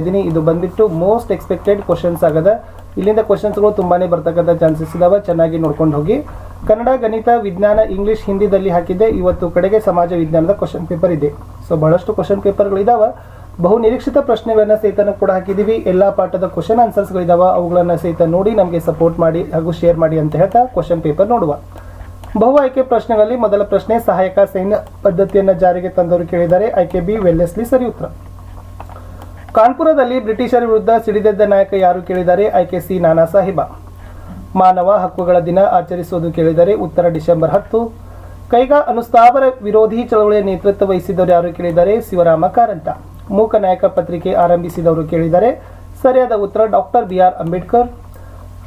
ಇದ್ದೀನಿ. ಇದು ಬಂದ್ಬಿಟ್ಟು ಮೋಸ್ಟ್ ಎಕ್ಸ್ಪೆಕ್ಟೆಡ್ ಕ್ವಶನ್ಸ್ ಆಗದ, ಇಲ್ಲಿಂದ ಕ್ವಶನ್ಸ್ಗಳು ತುಂಬಾನೇ ಬರ್ತಕ್ಕಂಥ ಚಾನ್ಸಸ್ ಇದಾವೆ. ಚೆನ್ನಾಗಿ ನೋಡ್ಕೊಂಡು ಹೋಗಿ. ಕನ್ನಡ, ಗಣಿತ, ವಿಜ್ಞಾನ ಇಂಗ್ಲಿಷ್ ಹಿಂದಿದಲ್ಲಿ ಹಾಕಿದ್ದೆ. ಇವತ್ತು ಕಡೆಗೆ ಸಮಾಜ ವಿಜ್ಞಾನದ ಕ್ವಶನ್ ಪೇಪರ್ ಇದೆ. ಸೊ ಬಹಳಷ್ಟು ಕ್ವಶನ್ ಪೇಪರ್ಗಳು ಇದಾವೆ. ಬಹು ನಿರೀಕ್ಷಿತ ಪ್ರಶ್ನೆಗಳನ್ನ ಸಹಿತ ಕೂಡ ಹಾಕಿದ್ದೀವಿ. ಎಲ್ಲಾ ಪಾಠದ ಕ್ವಶನ್ ಆನ್ಸರ್ಸ್ಗಳಿದಾವ ಅವುಗಳನ್ನ ಸಹಿತ ನೋಡಿ ನಮಗೆ ಸಪೋರ್ಟ್ ಮಾಡಿ ಹಾಗೂ ಶೇರ್ ಮಾಡಿ ಅಂತ ಹೇಳ್ತಾ ಕ್ವಶನ್ ಪೇಪರ್ ನೋಡುವ. ಬಹು ಆಯ್ಕೆ ಪ್ರಶ್ನೆಗಳಲ್ಲಿ ಮೊದಲ ಪ್ರಶ್ನೆ ಸಹಾಯಕ ಸೈನ್ಯ ಪದ್ಧತಿಯನ್ನು ಜಾರಿಗೆ ತಂದವರು ಕೇಳಿದ್ದಾರೆ. ಆಯ್ಕೆ ಬಿ ವೆಲ್ಲೆಸ್ಲಿ ಸರಿ ಉತ್ತರ. ಕಾನ್ಪುರದಲ್ಲಿ ಬ್ರಿಟಿಷರ ವಿರುದ್ಧ ಸಿಡಿದೆದ್ದ ನಾಯಕ ಯಾರು ಕೇಳಿದರೆ ಆಯ್ಕೆ ಸಿ ನಾನಾ ಸಾಹಿಬ. ಮಾನವ ಹಕ್ಕುಗಳ ದಿನ ಆಚರಿಸುವುದು ಕೇಳಿದರೆ ಉತ್ತರ ಡಿಸೆಂಬರ್ ಹತ್ತು. ಕೈಗಾ ಅನುಸ್ಥಾವರ ವಿರೋಧಿ ಚಳವಳಿಯ ನೇತೃತ್ವ ವಹಿಸಿದವರು ಯಾರು ಕೇಳಿದರೆ ಶಿವರಾಮ ಕಾರಂತ. ಮೂಕ ನಾಯಕ ಪತ್ರಿಕೆ ಆರಂಭಿಸಿದವರು ಕೇಳಿದರೆ ಸರಿಯಾದ ಉತ್ತರ ಡಾಕ್ಟರ್ ಬಿ ಆರ್ ಅಂಬೇಡ್ಕರ್.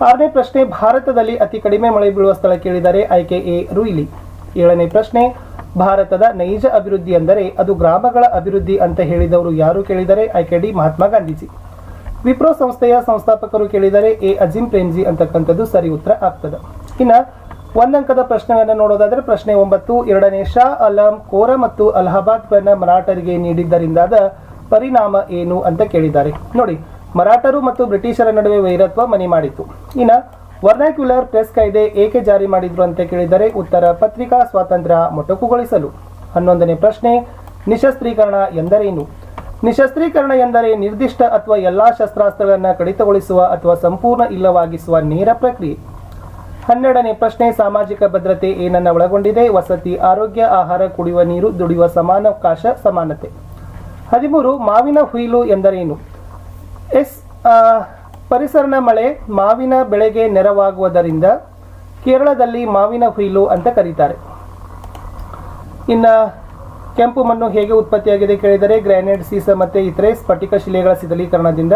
ಆರನೇ ಪ್ರಶ್ನೆ, ಭಾರತದಲ್ಲಿ ಅತಿ ಕಡಿಮೆ ಮಳೆ ಬೀಳುವ ಸ್ಥಳ ಕೇಳಿದರೆ ಆಯ್ಕೆ ಎ, ರುಯಿಲಿ. ಏಳನೇ ಪ್ರಶ್ನೆ, ಭಾರತದ ನೈಜ ಅಭಿವೃದ್ಧಿ ಎಂದರೆ ಅದು ಗ್ರಾಮಗಳ ಅಭಿವೃದ್ಧಿ ಅಂತ ಹೇಳಿದವರು ಯಾರು ಕೇಳಿದರೆ? ಆಯ್ಕೆ ಡಿ ಮಹಾತ್ಮ ಗಾಂಧೀಜಿ. ವಿಪ್ರೋ ಸಂಸ್ಥೆಯ ಸಂಸ್ಥಾಪಕರು ಕೇಳಿದರೆ ಎ. ಅಜಿಂ ಪ್ರೇಮ್ಜಿ ಅಂತಕ್ಕಂಥದ್ದು ಸರಿ ಉತ್ತರ ಆಗ್ತದೆ. ಇನ್ನ ಒಂದಂಕದ ಪ್ರಶ್ನೆಗಳನ್ನು ನೋಡೋದಾದ್ರೆ ಪ್ರಶ್ನೆ ಒಂಬತ್ತು, ಎರಡನೇ ಶಾ ಅಲಂ ಕೋರ ಮತ್ತು ಅಲಹಾಬಾದ್ಗಳನ್ನು ಮರಾಠರಿಗೆ ನೀಡಿದ್ದರಿಂದಾದ ಪರಿಣಾಮ ಏನು ಅಂತ ಕೇಳಿದ್ದಾರೆ. ನೋಡಿ, ಮರಾಠರು ಮತ್ತು ಬ್ರಿಟಿಷರ ನಡುವೆ ವೈರತ್ವ ಮನೆ ಮಾಡಿತು ಇನ್ನ ವರ್ನಾಕ್ಯುಲರ್ ಪ್ರೆಸ್ ಕಾಯ್ದೆ ಏಕೆ ಜಾರಿ ಮಾಡಿದ್ರು ಅಂತ ಕೇಳಿದರೆ ಉತ್ತರ ಪತ್ರಿಕಾ ಸ್ವಾತಂತ್ರ್ಯ ಮೊಟಕುಗೊಳಿಸಲು. ಹನ್ನೊಂದನೇ ಪ್ರಶ್ನೆ, ನಿಶಸ್ತ್ರೀಕರಣ ಎಂದರೇನು? ನಿಶಸ್ತ್ರೀಕರಣ ಎಂದರೆ ನಿರ್ದಿಷ್ಟ ಅಥವಾ ಎಲ್ಲಾ ಶಸ್ತ್ರಾಸ್ತ್ರಗಳನ್ನು ಕಡಿತಗೊಳಿಸುವ ಅಥವಾ ಸಂಪೂರ್ಣ ಇಲ್ಲವಾಗಿಸುವ ನೇರ ಪ್ರಕ್ರಿಯೆ. ಹನ್ನೆರಡನೇ ಪ್ರಶ್ನೆ, ಸಾಮಾಜಿಕ ಭದ್ರತೆ ಏನನ್ನ ಒಳಗೊಂಡಿದೆ? ವಸತಿ, ಆರೋಗ್ಯ, ಆಹಾರ, ಕುಡಿಯುವ ನೀರು, ದುಡಿಯುವ ಸಮಾನಾವಕಾಶ ಸಮಾನತೆ. ಹದಿಮೂರು, ಮಾವಿನ ಹುಯಿಲು ಎಂದರೇನು? ಎಸ್ ಪರಿಸರನ ಮಳೆ ಮಾವಿನ ಬೆಳೆಗೆ ನೆರವಾಗುವುದರಿಂದ ಕೇರಳದಲ್ಲಿ ಮಾವಿನ ಹುಯಿಲು ಅಂತ ಕರೀತಾರೆ. ಇನ್ನ ಕೆಂಪು ಮಣ್ಣು ಹೇಗೆ ಉತ್ಪತ್ತಿಯಾಗಿದೆ ಕೇಳಿದರೆ ಗ್ರಾನೈಟ್ ಸೀಸ ಮತ್ತೆ ಇತರೆ ಸ್ಫಟಿಕ ಶಿಲೆಗಳ ಸಿದಲೀಕರಣದಿಂದ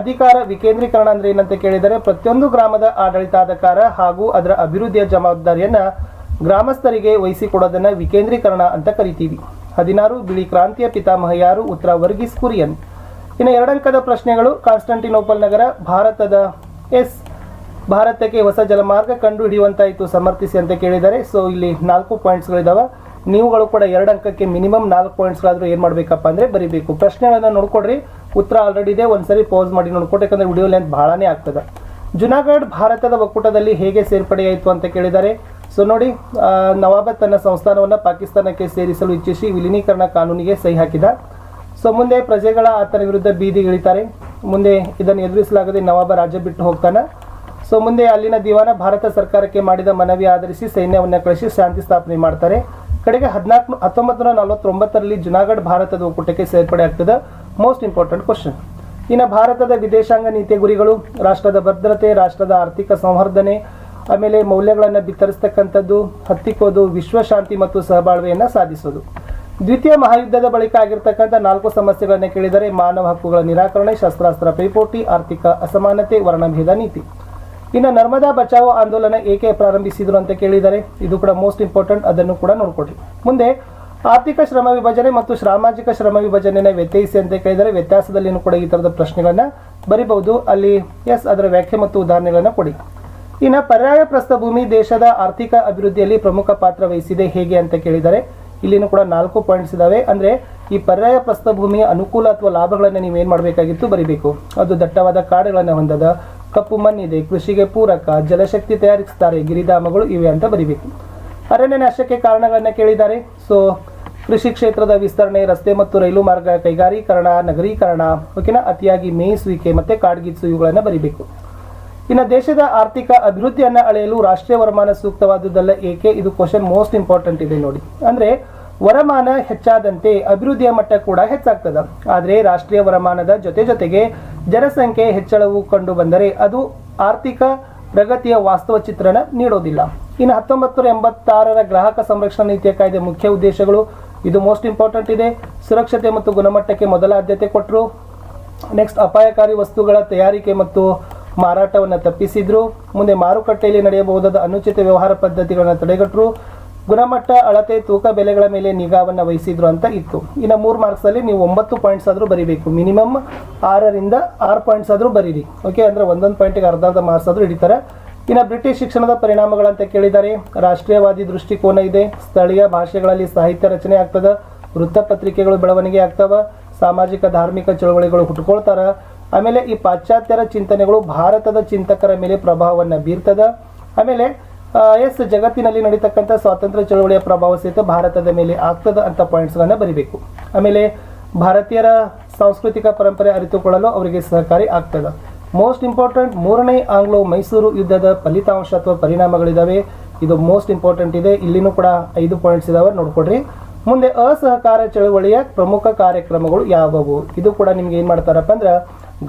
ಅಧಿಕಾರ ವಿಕೇಂದ್ರೀಕರಣ ಅಂದ್ರೆ ಏನಂತ ಕೇಳಿದರೆ ಪ್ರತಿಯೊಂದು ಗ್ರಾಮದ ಆಡಳಿತಾಧಿಕಾರ ಹಾಗೂ ಅದರ ಅಭಿವೃದ್ಧಿಯ ಜವಾಬ್ದಾರಿಯನ್ನು ಗ್ರಾಮಸ್ಥರಿಗೆ ವಹಿಸಿಕೊಡೋದನ್ನು ವಿಕೇಂದ್ರೀಕರಣ ಅಂತ ಕರಿತೀವಿ. ಹದಿನಾರು ಬಿಳಿ ಕ್ರಾಂತಿಯ ಪಿತಾಮಹ ಯಾರು ಉತ್ತರ ವರ್ಗೀಸ್ ಕುರಿಯನ್. ಇನ್ನು ಎರಡಂಕದ ಪ್ರಶ್ನೆಗಳು ಕಾನ್ಸ್ಟಂಟಿನೋಪಲ್ ನಗರ ಭಾರತದ ಎಸ್ ಭಾರತಕ್ಕೆ ಹೊಸ ಜಲಮಾರ್ಗ ಕಂಡು ಹಿಡಿಯುವಂತಾಯಿತು ಸಮರ್ಥಿಸಿ ಅಂತ ಕೇಳಿದ್ದಾರೆ. ಸೊ ಇಲ್ಲಿ ನಾಲ್ಕು ಪಾಯಿಂಟ್ಸ್ಗಳಿದಾವೆ ನೀವುಗಳು ಕೂಡ ಎರಡು ಅಂಕಕ್ಕೆ ಮಿನಿಮಮ್ ನಾಲ್ಕು ಪಾಯಿಂಟ್ಸ್ಗಳಾದರೂ ಏನು ಮಾಡಬೇಕಪ್ಪ ಅಂದರೆ ಬರಿಬೇಕು. ಪ್ರಶ್ನೆಗಳನ್ನು ನೋಡ್ಕೊಡ್ರಿ. ಉತ್ತರ ಆಲ್ರೆಡಿ ಇದೆ. ಒಂದ್ಸರಿ ಪೋಸ್ ಮಾಡಿ ನೋಡ್ಕೊಟ್ಟು ಯಾಕಂದ್ರೆ ವಿಡಿಯೋ ಲೆಂತ್ ಬಹಳನೇ ಆಗ್ತದೆ. ಜುನಾಗಢ್ ಭಾರತದ ಒಕ್ಕೂಟದಲ್ಲಿ ಹೇಗೆ ಸೇರ್ಪಡೆಯಾಯಿತು ಅಂತ ಕೇಳಿದ್ದಾರೆ. ಸೊ ನೋಡಿ ನವಾಬ ತನ್ನ ಸಂಸ್ಥಾನವನ್ನು ಪಾಕಿಸ್ತಾನಕ್ಕೆ ಸೇರಿಸಲು ಇಚ್ಛಿಸಿ ವಿಲೀನೀಕರಣ ಕಾನೂನಿಗೆ ಸಹಿ ಹಾಕಿದ. ಸೊ ಮುಂದೆ ಪ್ರಜೆಗಳ ಆತನ ವಿರುದ್ಧ ಬೀದಿಗಿಳಿತಾರೆ ಮುಂದೆ ಇದನ್ನು ಎದುರಿಸಲಾಗದೆ ನವಾಬ ರಾಜ್ಯ ಬಿಟ್ಟು ಹೋಗ್ತಾನೆ. ಸೊ ಮುಂದೆ ಅಲ್ಲಿನ ದಿವಾನ ಭಾರತ ಸರ್ಕಾರಕ್ಕೆ ಮಾಡಿದ ಮನವಿ ಆಧರಿಸಿ ಸೈನ್ಯವನ್ನು ಕಳಿಸಿ ಶಾಂತಿ ಸ್ಥಾಪನೆ ಮಾಡ್ತಾರೆ. ಕಡೆಗೆ ಹದಿನಾಲ್ಕು, ಹತ್ತೊಂಬತ್ತು ನೂರ ನಲವತ್ತೊಂಬತ್ತರಲ್ಲಿ ಜುನಾಗಢ್ ಭಾರತದ ಒಕ್ಕೂಟಕ್ಕೆ ಸೇರ್ಪಡೆ ಆಗ್ತದೆ. ಮೋಸ್ಟ್ ಇಂಪಾರ್ಟೆಂಟ್ ಕ್ವಶನ್ ಇನ್ನು ಭಾರತದ ವಿದೇಶಾಂಗ ನೀತಿಯ ಗುರಿಗಳು, ರಾಷ್ಟ್ರದ ಭದ್ರತೆ, ರಾಷ್ಟ್ರದ ಆರ್ಥಿಕ ಸಂವರ್ಧನೆ, ಆಮೇಲೆ ಮೌಲ್ಯಗಳನ್ನು ಬಿತ್ತರಿಸ್ತಕ್ಕಂಥದ್ದು, ಹತ್ತಿಕ್ಕೋದು, ವಿಶ್ವಶಾಂತಿ ಮತ್ತು ಸಹಬಾಳ್ವೆಯನ್ನು ಸಾಧಿಸೋದು. ದ್ವಿತೀಯ ಮಹಾಯುದ್ಧದ ಬಳಿಕ ಆಗಿರತಕ್ಕಂಥ ನಾಲ್ಕು ಸಮಸ್ಯೆಗಳನ್ನು ಕೇಳಿದರೆ ಮಾನವ ಹಕ್ಕುಗಳ ನಿರಾಕರಣೆ, ಶಸ್ತ್ರಾಸ್ತ್ರ ಪೈಪೋಟಿ, ಆರ್ಥಿಕ ಅಸಮಾನತೆ, ವರ್ಣಭೇದ ನೀತಿ. ಇನ್ನು ನರ್ಮದಾ ಬಚಾವೋ ಆಂದೋಲನ ಏಕೆ ಪ್ರಾರಂಭಿಸಿದರು ಅಂತ ಕೇಳಿದರೆ ಇದು ಕೂಡ ಮೋಸ್ಟ್ ಇಂಪಾರ್ಟೆಂಟ್ ಅದನ್ನು ಕೂಡ ನೋಡ್ಕೊಳ್ಳಿ ಮುಂದೆ ಆರ್ಥಿಕ ಶ್ರಮ ವಿಭಜನೆ ಮತ್ತು ಸಾಮಾಜಿಕ ಶ್ರಮ ವಿಭಜನೆಯನ್ನು ವ್ಯತ್ಯಯಿಸಿ ಅಂತ ಕೇಳಿದರೆ ವ್ಯತ್ಯಾಸದಲ್ಲಿನೂ ಕೂಡ ಈ ಥರದ ಪ್ರಶ್ನೆಗಳನ್ನು ಬರಿಬಹುದು. ಅಲ್ಲಿ ಎಸ್ ಅದರ ವ್ಯಾಖ್ಯೆ ಮತ್ತು ಉದಾಹರಣೆಗಳನ್ನ ಕೊಡಿ. ಇನ್ನು ಪರ್ಯಾಯ ಪ್ರಸ್ಥಭೂಮಿ ದೇಶದ ಆರ್ಥಿಕ ಅಭಿವೃದ್ಧಿಯಲ್ಲಿ ಪ್ರಮುಖ ಪಾತ್ರ ವಹಿಸಿದೆ ಹೇಗೆ ಅಂತ ಕೇಳಿದರೆ ಇಲ್ಲಿನೂ ಕೂಡ ನಾಲ್ಕು ಪಾಯಿಂಟ್ಸ್ ಇದಾವೆ. ಅಂದ್ರೆ ಈ ಪರ್ಯಾಯ ಪ್ರಸ್ಥಭೂಮಿಯ ಅನುಕೂಲ ಅಥವಾ ಲಾಭಗಳನ್ನು ನೀವೇನ್ ಮಾಡಬೇಕಾಗಿತ್ತು ಬರಿಬೇಕು. ಅದು ದಟ್ಟವಾದ ಕಾಡುಗಳನ್ನು ಹೊಂದದ, ಕಪ್ಪು ಮಣ್ಣಿದೆ, ಕೃಷಿಗೆ ಪೂರಕ, ಜಲಶಕ್ತಿ ತಯಾರಿಸ್ತಾರೆ, ಗಿರಿಧಾಮಗಳು ಇವೆ ಅಂತ ಬರಿಬೇಕು. ಅರಣ್ಯ ನಾಶಕ್ಕೆ ಕಾರಣಗಳನ್ನ ಕೇಳಿದ್ದಾರೆ. ಸೊ ಕೃಷಿ ಕ್ಷೇತ್ರದ ವಿಸ್ತರಣೆ, ರಸ್ತೆ ಮತ್ತು ರೈಲು ಮಾರ್ಗ ಕೈಗಾರೀಕರಣ, ನಗರೀಕರಣ ಓಕೆನಾ ಅತಿಯಾಗಿ ಮೇಯಿಸುವಿಕೆ ಮತ್ತೆ ಕಾಡ್ಗಿಚ್ಚು ಇವುಗಳನ್ನು ಬರಿಬೇಕು. ಇನ್ನು ದೇಶದ ಆರ್ಥಿಕ ಅಭಿವೃದ್ಧಿಯನ್ನು ಅಳೆಯಲು ರಾಷ್ಟ್ರೀಯ ವರಮಾನ ಸೂಕ್ತವಾದುದಲ್ಲ ಏಕೆ? ಇದು ಕ್ವಶನ್ ಮೋಸ್ಟ್ ಇಂಪಾರ್ಟೆಂಟ್ ಇದೆ ನೋಡಿ. ಅಂದ್ರೆ ವರಮಾನ ಹೆಚ್ಚಾದಂತೆ ಅಭಿವೃದ್ಧಿಯ ಮಟ್ಟ ಕೂಡ ಹೆಚ್ಚಾಗ್ತದೆ. ಆದರೆ ರಾಷ್ಟ್ರೀಯ ವರಮಾನದ ಜೊತೆ ಜೊತೆಗೆ ಜನಸಂಖ್ಯೆ ಹೆಚ್ಚಳವು ಕಂಡು ಬಂದರೆ ಅದು ಆರ್ಥಿಕ ಪ್ರಗತಿಯ ವಾಸ್ತವ ಚಿತ್ರಣ ನೀಡೋದಿಲ್ಲ. ಇನ್ನು ಹತ್ತೊಂಬತ್ತು ನೂರ ಎಂಬತ್ತಾರರ ಗ್ರಾಹಕ ಸಂರಕ್ಷಣಾ ನೀತಿಯ ಕಾಯ್ದೆ ಮುಖ್ಯ ಉದ್ದೇಶಗಳು ಇದು ಮೋಸ್ಟ್ ಇಂಪಾರ್ಟೆಂಟ್ ಇದೆ. ಸುರಕ್ಷತೆ ಮತ್ತು ಗುಣಮಟ್ಟಕ್ಕೆ ಮೊದಲ ಆದ್ಯತೆ ಕೊಟ್ಟರು ನೆಕ್ಸ್ಟ್ ಅಪಾಯಕಾರಿ ವಸ್ತುಗಳ ತಯಾರಿಕೆ ಮತ್ತು ಮಾರಾಟವನ್ನು ತಪ್ಪಿಸಿದ್ರು. ಮುಂದೆ ಮಾರುಕಟ್ಟೆಯಲ್ಲಿ ನಡೆಯಬಹುದಾದ ಅನುಚಿತ ವ್ಯವಹಾರ ಪದ್ಧತಿಗಳನ್ನು ತಡೆಗಟ್ಟರು. ಗುಣಮಟ್ಟ, ಅಳತೆ, ತೂಕ ಬೆಲೆಗಳ ಮೇಲೆ ನಿಗಾವನ್ನು ವಹಿಸಿದ್ರು ಅಂತ ಇತ್ತು. ಇನ್ನು ಮೂರು ಮಾರ್ಕ್ಸ್ ಅಲ್ಲಿ ನೀವು ಒಂಬತ್ತು ಪಾಯಿಂಟ್ಸ್ ಆದರೂ ಬರಿಬೇಕು. ಮಿನಿಮಮ್ ಆರರಿಂದ ಆರು ಪಾಯಿಂಟ್ಸ್ ಆದರೂ ಬರೀರಿ. ಓಕೆ ಅಂದ್ರೆ ಒಂದೊಂದು ಪಾಯಿಂಟಿಗೆ ಅರ್ಧ ಅರ್ಧ ಮಾರ್ಕ್ಸ್ ಆದರೂ ಹಿಡಿತಾರೆ. ಇನ್ನು ಬ್ರಿಟಿಷ್ ಶಿಕ್ಷಣದ ಪರಿಣಾಮಗಳಂತ ಕೇಳಿದ್ದಾರೆ ರಾಷ್ಟ್ರೀಯವಾದಿ ದೃಷ್ಟಿಕೋನ ಇದೆ. ಸ್ಥಳೀಯ ಭಾಷೆಗಳಲ್ಲಿ ಸಾಹಿತ್ಯ ರಚನೆ ಆಗ್ತದೆ, ವೃತ್ತಪತ್ರಿಕೆಗಳು ಬೆಳವಣಿಗೆ ಆಗ್ತವ, ಸಾಮಾಜಿಕ ಧಾರ್ಮಿಕ ಚಳವಳಿಗಳು ಹುಟ್ಕೊಳ್ತಾರ. ಆಮೇಲೆ ಈ ಪಾಶ್ಚಾತ್ಯರ ಚಿಂತನೆಗಳು ಭಾರತದ ಚಿಂತಕರ ಮೇಲೆ ಪ್ರಭಾವವನ್ನು ಬೀರ್ತದ. ಆಮೇಲೆ ಎಸ್, ಜಗತ್ತಿನಲ್ಲಿ ನಡೀತಕ್ಕಂಥ ಸ್ವಾತಂತ್ರ್ಯ ಚಳವಳಿಯ ಪ್ರಭಾವ ಸಹಿತ ಭಾರತದ ಮೇಲೆ ಆಗ್ತದ ಅಂತ ಪಾಯಿಂಟ್ಸ್ಗಳನ್ನು ಬರಿಬೇಕು. ಆಮೇಲೆ, ಭಾರತೀಯರ ಸಾಂಸ್ಕೃತಿಕ ಪರಂಪರೆ ಅರಿತುಕೊಳ್ಳಲು ಅವರಿಗೆ ಸಹಕಾರಿ ಆಗ್ತದ. ಮೋಸ್ಟ್ ಇಂಪಾರ್ಟೆಂಟ್ ಮೂರನೇ ಆಂಗ್ಲೋ ಮೈಸೂರು ಯುದ್ಧದ ಫಲಿತಾಂಶ ಅಥವಾ ಪರಿಣಾಮಗಳಿದಾವೆ. ಇದು ಮೋಸ್ಟ್ ಇಂಪಾರ್ಟೆಂಟ್ ಇದೆ. ಇಲ್ಲಿನೂ ಕೂಡ ಐದು ಪಾಯಿಂಟ್ಸ್ ಇದಾವೆ. ನೋಡ್ಕೊಡ್ರಿ ಮುಂದೆ ಅಸಹಕಾರ ಚಳವಳಿಯ ಪ್ರಮುಖ ಕಾರ್ಯಕ್ರಮಗಳು ಯಾವುವು? ಇದು ಕೂಡ ನಿಮ್ಗೆ ಏನು ಮಾಡ್ತಾರಪ್ಪ ಅಂದ್ರೆ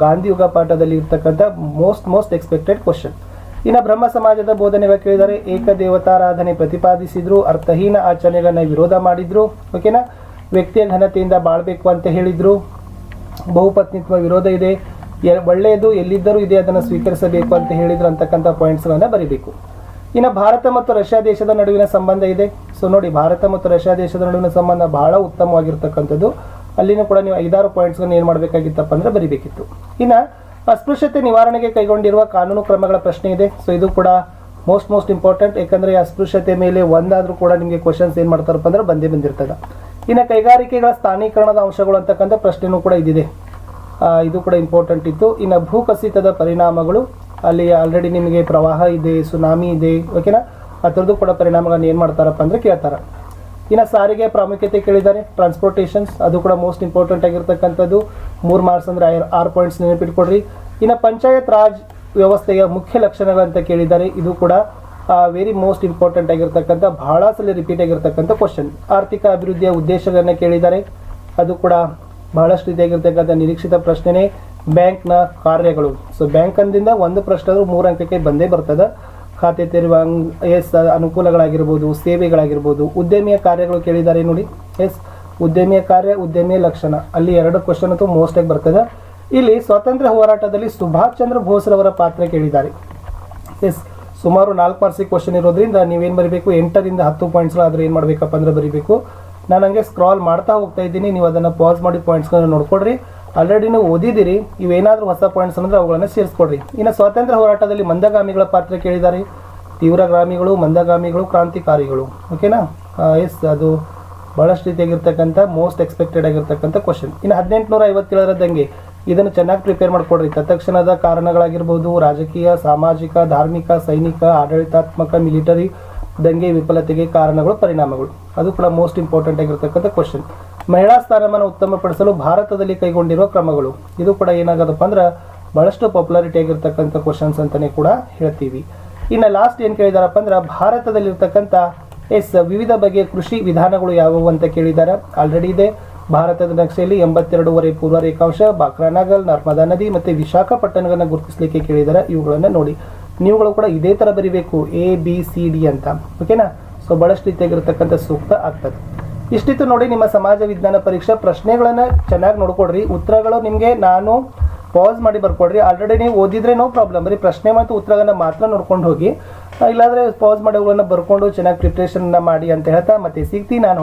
ಗಾಂಧಿ ಯುಗ ಪಾಠದಲ್ಲಿ ಇರ್ತಕ್ಕಂಥ ಮೋಸ್ಟ್ ಮೋಸ್ಟ್ ಎಕ್ಸ್ಪೆಕ್ಟೆಡ್ ಕ್ವಶನ್ ಇನ್ನು ಬ್ರಹ್ಮ ಸಮಾಜದ ಬೋಧನೆ ಕೇಳಿದರೆ ಏಕದೇವತಾರಾಧನೆ ಪ್ರತಿಪಾದಿಸಿದ್ರು, ಅರ್ಥಹೀನ ಆಚರಣೆಗಳನ್ನ ವಿರೋಧ ಮಾಡಿದ್ರು ಓಕೆನಾ ವ್ಯಕ್ತಿಯ ಘನತೆಯಿಂದ ಬಾಳ್ಬೇಕು ಅಂತ ಹೇಳಿದ್ರು, ಬಹುಪತ್ನಿತ್ವ ವಿರೋಧ ಇದೆ ಒಳ್ಳೆಯದು ಎಲ್ಲಿದ್ದರೂ ಇದೆ, ಅದನ್ನು ಸ್ವೀಕರಿಸಬೇಕು ಅಂತ ಹೇಳಿದ್ರು ಅಂತಕ್ಕಂಥ ಪಾಯಿಂಟ್ಸ್ಗಳನ್ನು ಬರೀಬೇಕು. ಇನ್ನು ಭಾರತ ಮತ್ತು ರಷ್ಯಾ ದೇಶದ ನಡುವಿನ ಸಂಬಂಧ ಇದೆ. ಸೊ ನೋಡಿ, ಭಾರತ ಮತ್ತು ರಷ್ಯಾ ದೇಶದ ನಡುವಿನ ಸಂಬಂಧ ಬಹಳ ಉತ್ತಮವಾಗಿರ್ತಕ್ಕಂಥದ್ದು. ಅಲ್ಲಿನೂ ಕೂಡ ನೀವು ಐದಾರು ಪಾಯಿಂಟ್ಸ್ಗಳನ್ನು ಏನು ಮಾಡಬೇಕಾಗಿತ್ತಪ್ಪ ಅಂದ್ರೆ ಬರಿಬೇಕಿತ್ತು. ಇನ್ನು ಅಸ್ಪೃಶ್ಯತೆ ನಿವಾರಣೆಗೆ ಕೈಗೊಂಡಿರುವ ಕಾನೂನು ಕ್ರಮಗಳ ಪ್ರಶ್ನೆ ಇದೆ. ಸೊ ಇದು ಕೂಡ ಮೋಸ್ಟ್ ಮೋಸ್ಟ್ ಇಂಪಾರ್ಟೆಂಟ್ ಯಾಕಂದ್ರೆ ಅಸ್ಪೃಶ್ಯತೆ ಮೇಲೆ ಒಂದಾದರೂ ಕೂಡ ನಿಮಗೆ ಕ್ವಶನ್ಸ್ ಏನು ಮಾಡ್ತಾರಪ್ಪ ಅಂದ್ರೆ ಬಂದೇ ಬಂದಿರ್ತದೆ. ಇನ್ನು ಕೈಗಾರಿಕೆಗಳ ಸ್ಥಾನೀಕರಣದ ಅಂಶಗಳು ಅಂತಕ್ಕಂಥ ಪ್ರಶ್ನೆನೂ ಕೂಡ ಇದಿದೆ. ಇದು ಕೂಡ ಇಂಪಾರ್ಟೆಂಟ್ ಇತ್ತು. ಇನ್ನು ಭೂಕಸಿತದ ಪರಿಣಾಮಗಳು ಅಲ್ಲಿ ಆಲ್ರೆಡಿ ನಿಮಗೆ ಪ್ರವಾಹ ಇದೆ ಸುನಾಮಿ ಇದೆ ಓಕೆನಾ ಅದರದ್ದು ಕೂಡ ಪರಿಣಾಮಗಳನ್ನ ಏನು ಮಾಡ್ತಾರಪ್ಪ ಅಂದರೆ ಕೇಳ್ತಾರೆ. ಇನ್ನು ಸಾರಿಗೆ ಪ್ರಾಮುಖ್ಯತೆ ಕೇಳಿದ್ದಾರೆ ಟ್ರಾನ್ಸ್ಪೋರ್ಟೇಷನ್ಸ್ ಅದು ಕೂಡ ಮೋಸ್ಟ್ ಇಂಪಾರ್ಟೆಂಟ್ ಆಗಿರ್ತಕ್ಕಂಥದ್ದು. ಮೂರು ಮಾರ್ಕ್ಸ್ ಅಂದರೆ ಆರು ಪಾಯಿಂಟ್ಸ್ ನೆನಪಿಟ್ಕೊಡ್ರಿ ಇನ್ನು ಪಂಚಾಯತ್ ರಾಜ್ ವ್ಯವಸ್ಥೆಯ ಮುಖ್ಯ ಲಕ್ಷಣಗಳಂತ ಕೇಳಿದ್ದಾರೆ ಇದು ಕೂಡ ವೆರಿ ಮೋಸ್ಟ್ ಇಂಪಾರ್ಟೆಂಟ್ ಆಗಿರ್ತಕ್ಕಂಥ, ಬಹಳ ಸಲ ರಿಪೀಟ್ ಆಗಿರ್ತಕ್ಕಂಥ ಕ್ವಶನ್ ಆರ್ಥಿಕ ಅಭಿವೃದ್ಧಿಯ ಉದ್ದೇಶಗಳನ್ನು ಕೇಳಿದ್ದಾರೆ ಅದು ಕೂಡ ಬಹಳಷ್ಟು ರೀತಿಯಾಗಿರ್ತಕ್ಕಂಥ ನಿರೀಕ್ಷಿತ ಪ್ರಶ್ನೆನೇ. ಬ್ಯಾಂಕ್ನ ಕಾರ್ಯಗಳು. ಸೊ ಬ್ಯಾಂಕ್ ಒಂದು ಪ್ರಶ್ನೆ ಆದ್ರೂ ಮೂರು ಅಂಕಕ್ಕೆ ಬಂದೇ ಬರ್ತದೆ. ಖಾತೆ ತೆರೆಯುವ ಎಸ್, ಅನುಕೂಲಗಳಾಗಿರ್ಬೋದು, ಸೇವೆಗಳಾಗಿರ್ಬೋದು, ಉದ್ಯಮಿಯ ಕಾರ್ಯಗಳು ಕೇಳಿದ್ದಾರೆ ನೋಡಿ. ಎಸ್, ಉದ್ಯಮಿಯ ಕಾರ್ಯ, ಉದ್ಯಮಿಯ ಲಕ್ಷಣ. ಅಲ್ಲಿ ಎರಡು ಕ್ವಶನ್ ಅಂತೂ ಮೋಸ್ಟ್ ಆಗಿ ಬರ್ತದೆ. ಇಲ್ಲಿ ಸ್ವಾತಂತ್ರ್ಯ ಹೋರಾಟದಲ್ಲಿ ಸುಭಾಷ್ ಚಂದ್ರ ಬೋಸ್ರವರ ಪಾತ್ರ ಕೇಳಿದ್ದಾರೆ ಎಸ್, ಸುಮಾರು ನಾಲ್ಕು ಮಾರ್ಕ್ಸಿಗೆ ಕ್ವಶನ್ ಇರೋದ್ರಿಂದ ನೀವೇನು ಬರೀಬೇಕು? ಎಂಟರಿಂದ ಹತ್ತು ಪಾಯಿಂಟ್ಸ್ಗಳಾದ್ರೆ ಏನು ಮಾಡಬೇಕಪ್ಪ ಅಂದ್ರೆ ಬರೀಬೇಕು. ನಾನು ಹಂಗೆ ಸ್ಕ್ರಾಲ್ ಮಾಡ್ತಾ ಹೋಗ್ತಾ ಇದ್ದೀನಿ. ನೀವು ಅದನ್ನು ಪಾಸ್ ಮಾಡಿ ಪಾಯಿಂಟ್ಸ್ಗಳನ್ನ ನೋಡ್ಕೊಡ್ರಿ ಆಲ್ರೆಡಿ ನೀವು ಓದಿದ್ದೀರಿ, ಇವೇನಾದರೂ ಹೊಸ ಪಾಯಿಂಟ್ಸ್ ಅಂದ್ರೆ ಅವುಗಳನ್ನು ಸೇರಿಸ್ಕೊಡ್ರಿ. ಇನ್ನು ಸ್ವಾತಂತ್ರ್ಯ ಹೋರಾಟದಲ್ಲಿ ಮಂದಗಾಮಿಗಳ ಪಾತ್ರ ಕೇಳಿದ್ದಾರೆ ತೀವ್ರಗಾಮಿಗಳು, ಮಂದಗಾಮಿಗಳು, ಕ್ರಾಂತಿಕಾರಿಗಳು. ಓಕೆನಾ ಎಸ್ ಅದು ಭಾಳಷ್ಟು ರೀತಿಯಾಗಿರ್ತಕ್ಕಂಥ ಮೋಸ್ಟ್ ಎಕ್ಸ್ಪೆಕ್ಟೆಡ್ ಆಗಿರ್ತಕ್ಕಂಥ ಕ್ವಶನ್ ಇನ್ನು ಹದಿನೆಂಟುನೂರ ಐವತ್ತೇಳರದಂಗೆ ಇದನ್ನು ಚೆನ್ನಾಗಿ ಪ್ರಿಪೇರ್ ಮಾಡಿಕೊಡ್ರಿ. ತತ್ಕ್ಷಣದ ಕಾರಣಗಳಾಗಿರ್ಬೋದು, ರಾಜಕೀಯ, ಸಾಮಾಜಿಕ, ಧಾರ್ಮಿಕ, ಸೈನಿಕ, ಆಡಳಿತಾತ್ಮಕ ಮಿಲಿಟರಿ ದಂಗೆ ವಿಫಲತೆಗೆ ಕಾರಣಗಳು, ಪರಿಣಾಮಗಳು. ಅದು ಕೂಡ ಮೋಸ್ಟ್ ಇಂಪಾರ್ಟೆಂಟ್ ಆಗಿರತಕ್ಕಂಥ ಕ್ವಶನ್ ಮಹಿಳಾ ಸ್ಥಾನಮಾನ ಉತ್ತಮಪಡಿಸಲು ಭಾರತದಲ್ಲಿ ಕೈಗೊಂಡಿರುವ ಕ್ರಮಗಳು. ಇದು ಕೂಡ ಏನಾಗದಪ್ಪ ಅಂದ್ರೆ ಬಹಳಷ್ಟು ಪಾಪ್ಯುಲಾರಿಟಿ ಆಗಿರ್ತಕ್ಕಂಥ ಕ್ವಶನ್ಸ್ ಅಂತಾನೆ ಕೂಡ ಹೇಳ್ತೀವಿ. ಇನ್ನು ಲಾಸ್ಟ್ ಏನು ಕೇಳಿದಾರಪ್ಪ ಅಂದ್ರೆ ಭಾರತದಲ್ಲಿರ್ತಕ್ಕಂಥ, ಎಸ್, ವಿವಿಧ ಬಗೆಯ ಕೃಷಿ ವಿಧಾನಗಳು ಯಾವುವು ಅಂತ ಕೇಳಿದ್ದಾರೆ ಆಲ್ರೆಡಿ ಇದೆ. ಭಾರತದ ನಕ್ಷೆಯಲ್ಲಿ ಎಂಬತ್ತೆರಡೂವರೆ ಪೂರ್ವ ರೇಖಾಂಶ ಬಾಕ್ರಾನಾಗಲ್ ನರ್ಮದಾ ನದಿ ಮತ್ತು ವಿಶಾಖಪಟ್ಟಣಗಳನ್ನು ಗುರುತಿಸಲಿಕ್ಕೆ ಕೇಳಿದ್ದಾರೆ ಇವುಗಳನ್ನು ನೋಡಿ. ನೀವುಗಳು ಕೂಡ ಇದೇ ಥರ ಬರಿಬೇಕು ಎ ಬಿ ಸಿ ಡಿ ಅಂತ. ಓಕೆನಾ ಸೊ ಬಹಳಷ್ಟು ರೀತಿಯಾಗಿರ್ತಕ್ಕಂಥ ಸೂಕ್ತ ಆಗ್ತದೆ. ಇಷ್ಟಿತ್ತು ನೋಡಿ ನಿಮ್ಮ ಸಮಾಜ ವಿಜ್ಞಾನ ಪರೀಕ್ಷಾ. ಪ್ರಶ್ನೆಗಳನ್ನು ಚೆನ್ನಾಗಿ ನೋಡ್ಕೊಡ್ರಿ. ಉತ್ತರಗಳು ನಿಮಗೆ ನಾನು ಪಾಸ್ ಮಾಡಿ ಬರ್ಕೊಡ್ರಿ. ಆಲ್ರೆಡಿ ನೀವು ಓದಿದ್ರೆ ನೋ ಪ್ರಾಬ್ಲಮ್ ಬರೀ ಪ್ರಶ್ನೆ ಮತ್ತು ಉತ್ತರಗಳನ್ನು ಮಾತ್ರ ನೋಡ್ಕೊಂಡು ಹೋಗಿ. ಇಲ್ಲಾಂದ್ರೆ ಪಾಸ್ ಅವುಗಳನ್ನು ಬರ್ಕೊಂಡು ಚೆನ್ನಾಗಿ ಪ್ರಿಪ್ರೇಷನ್ ಮಾಡಿ ಅಂತ ಹೇಳ್ತಾ ಮತ್ತೆ ಸಿಗ್ತೀನಿ ನಾನು.